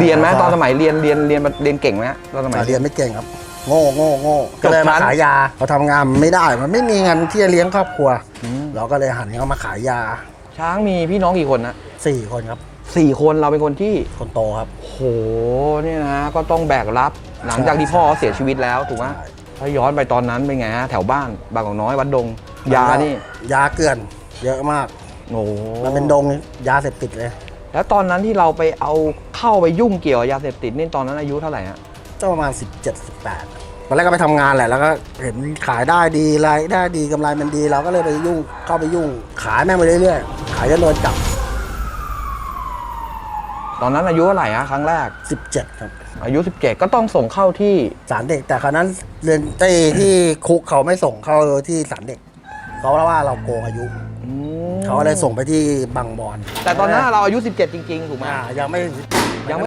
เรียนไหมตอนสมัยเรียนเรียนเรียนเรียนเก่งไหมตอนสมัย เรียนไม่เก่งครับ โง่โง่โง่จบก็เลยมาชั้น ขายยาพอทำงานไม่ได้มันไม่มีเงินที่จะเลี้ยงครอบครัว เราก็เลยหันเข้ามาขายยาช้างมีพี่น้องกี่คนนะสี่คนครับ สี่คนเราเป็นคนที่คนโตครับ โหเนี่ยนะก็ต้องแบกรับหลังจากที่พ่อเขาเสียชีวิตแล้วถูกไหมใช่ ถ้าย้อนไปตอนนั้นเป็นไงฮะแถวบ้านบางกอกน้อยวัดดง ยานี่ยาเกลื่อน เยอะมาก โอ้มันเป็นดงยาเสพติดเลย แล้วตอนนั้นที่เราไปเอาเข้าไปยุ่งเกี่ยวกับยาเสพติดนี่ตอนนั้นอายุเท่าไหร่ฮะก็ประมาณ 17 18ตอนแรกก็ไปทำงานแหละแล้วก็เห็นขายได้ดีรายได้ดีกำไรมันดี เราก็เลยไปยุ่งเข้าไปยุ่ง ขายแม่งไปเรื่อยๆขายจนโดนจับตอนนั้นอายุเท่าไหร่ฮะครั้งแรก 17ครับ อายุ 17 ก็ต้องส่งเข้าที่สารเด็กแต่คราวนั้นเรียนที่ที่คุกเขาไม่ส่งเข้าที่สารเด็กเพราะว่าเราโกงอายุอืม เขาเลยส่งไปที่บางบอนแต่ตอนนั้นเราอายุ 17 จริง ๆ ถูกไหมอ่ายังไม่ถึง